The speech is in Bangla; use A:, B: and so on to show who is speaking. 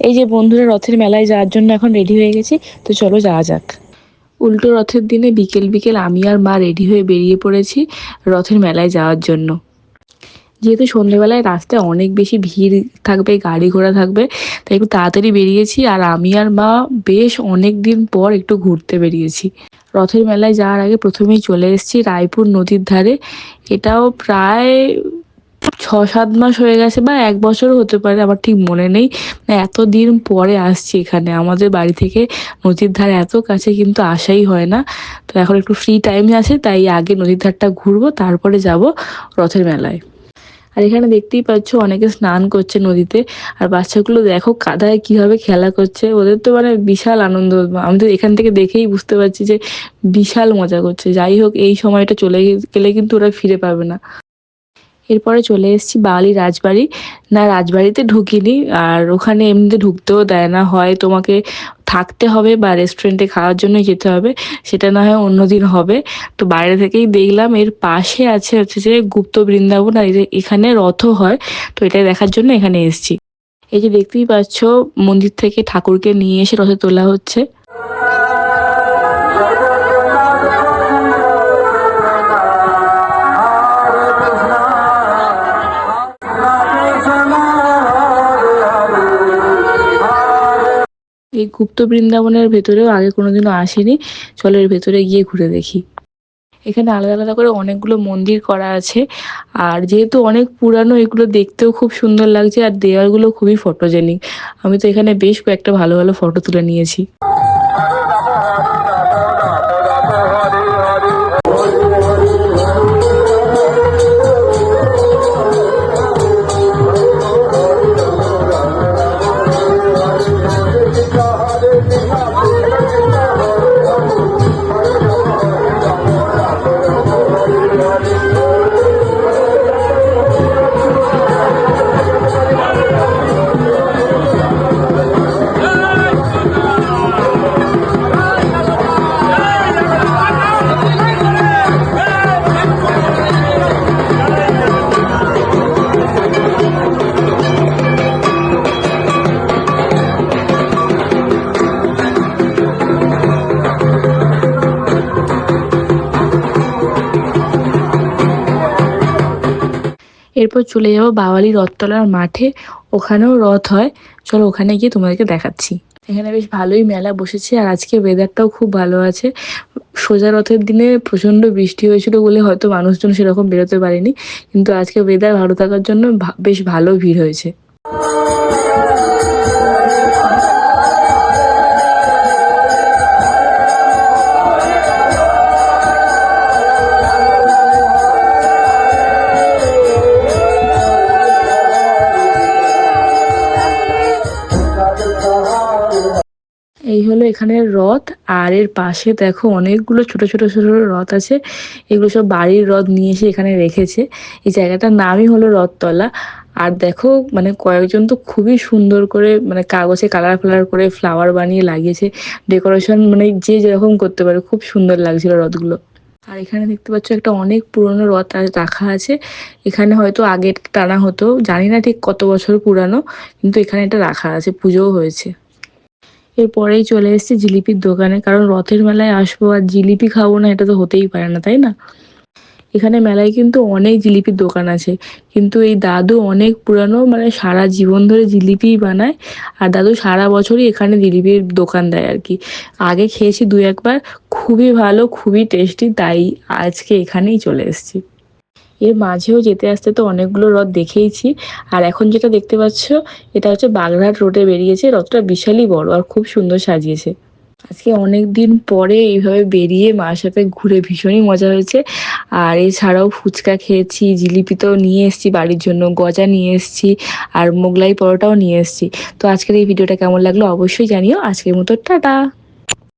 A: এই যে বন্ধুরা রথের মেলায় যাওয়ার জন্য এখন রেডি হয়ে গেছি, তো চলো যাওয়া যাক। উল্টো রথের দিনে বিকেল বিকেল আমি আর মা রেডি হয়ে বেরিয়ে পড়েছি রথের মেলায় যাওয়ার জন্য। যেহেতু সন্ধেবেলায় রাস্তায় অনেক বেশি ভিড় থাকবে, গাড়ি ঘোড়া থাকবে, তাই একটু তাড়াতাড়ি বেরিয়েছি আর আমি আর মা বেশ অনেক দিন পর একটু ঘুরতে বেরিয়েছি। রথের মেলায় যাওয়ার আগে প্রথমেই চলে এসেছি রায়পুর নদীর ধারে। এটাও প্রায় ছ সাত মাস হয়ে গেছে বা এক বছরও হতে পারে, আমার ঠিক মনে নেই। এত দিন পরে আসছি এখানে। আমাদের বাড়ি থেকে নদীর ধার এত কাছে কিন্তু আসাই হয় না। তো এখন একটু ফ্রি টাইম আছে, তাই আগে নদীর ধারটা ঘুরবো, তারপরে যাব রথের মেলায়। আর এখানে দেখতেই পাচ্ছ, অনেকে স্নান করছে নদীতে। আর বাচ্চাগুলো দেখো কাদায় কীভাবে খেলা করছে। ওদের তো মানে বিশাল আনন্দ। আমি তো এখান থেকে দেখেই বুঝতে পারছি যে বিশাল মজা করছে। যাই হোক, এই সময়টা চলে গেলে কিন্তু ওরা ফিরে পাবে না। এরপরে চলে এসেছি বাঙালি রাজবাড়ি। না, রাজবাড়িতে ঢুকিনি, আর ওখানে এমনিতে ঢুকতেও দেয় না, হয় তোমাকে থাকতে হবে বা রেস্টুরেন্টে খাওয়ার জন্যই যেতে হবে, সেটা না হয় অন্যদিন হবে। তো বাইরে থেকেই দেখলাম, এর পাশে আছে হচ্ছে যে গুপ্ত বৃন্দাবন, আর এখানে রথও হয়, তো এটা দেখার জন্য এখানে এসেছি। এই যে দেখতেই পাচ্ছ, মন্দির থেকে ঠাকুরকে নিয়ে এসে রথে তোলা হচ্ছে। এই গুপ্ত বৃন্দাবনের ভেতরেও আগে কোনোদিনও আসেনি। চলো এর ভেতরে গিয়ে ঘুরে দেখি। এখানে আলাদা আলাদা করে অনেকগুলো মন্দির করা আছে। আর যেহেতু অনেক পুরানো, এগুলো দেখতেও খুব সুন্দর লাগছে, আর দেওয়ালগুলো খুবই ফটোজেনিক আমি তো এখানে বেশ কয়েকটা ভালো ভালো ফটো তুলে নিয়েছি। এরপর চলে যাব বাওয়ালি রথতলার মাঠে। ওখানেও রথ হয়। চলো ওখানে গিয়ে তোমাদেরকে দেখাচ্ছি। এখানে বেশ ভালোই মেলা বসেছে আর আজকে ওয়েদারটাও খুব ভালো আছে। সোজা রথের দিনে প্রচণ্ড বৃষ্টি হয়েছিল বলে হয়তো মানুষজন সেরকম বেরোতে পারেনি। কিন্তু আজকে ওয়েদার ভালো থাকার জন্য বেশ ভালো ভিড় হয়েছে। এই হলো এখানের রথ, আর এর পাশে দেখো অনেকগুলো ছোট ছোট ছোট ছোট রথ আছে। এগুলো সব বাড়ির রথ নিয়ে এসে এখানে রেখেছে। এই জায়গাটার নামই হলো রথতলা। আর দেখো মানে কয়েকজন তো খুবই সুন্দর করে মানে কাগজে কালার ফালার করে ফ্লাওয়ার বানিয়ে লাগিয়েছে। ডেকোরেশন মানে যে যেরকম করতে পারে, খুব সুন্দর লাগছিল রথগুলো। আর এখানে দেখতে পাচ্ছ একটা অনেক পুরনো রথ রাখা আছে। এখানে হয়তো আগে টানা হতো। জানি না ঠিক কত বছর পুরানো, কিন্তু এখানে এটা রাখা আছে, পুজোও হয়েছে। এরপরেই চলে এসেছি জিলিপির দোকানে, কারণ রথের মেলায় আসব আর জিলিপি খাব না, এটা তো হতেই পারে না, তাই না? এখানে মেলায় কিন্তু অনেক জিলিপির দোকান আছে, কিন্তু এই দাদু অনেক পুরানো মানে সারা জীবন ধরে জিলিপিই বানায়, আর দাদু সারা বছরই এখানে জিলিপির দোকান দেয় আর কি। আগে খেয়েছি দু একবার, খুবই ভালো, খুবই টেস্টি তাই আজকে এখানেই চলে এসেছি। এর মাঝেও যেতে আসতে তো অনেকগুলো রথ দেখেইছি। আর এখন যেটা দেখতে পাচ্ছ, এটা হচ্ছে বাগড়াহাট রোডে বেরিয়েছে, রথটা বিশালই বড় আর খুব সুন্দর সাজিয়েছে। আজকে অনেক দিন পরে এইভাবে বেরিয়ে মার সাথে ঘুরে ভীষণই মজা হয়েছে। আর এছাড়াও ফুচকা খেয়েছি, জিলিপি তো নিয়ে এসেছি বাড়ির জন্য, গজা নিয়ে এসেছি, আর মোগলাই পরোটাও নিয়ে এসেছি। তো আজকের এই ভিডিওটা কেমন লাগল অবশ্যই জানিও। আজকের মতো টাটা।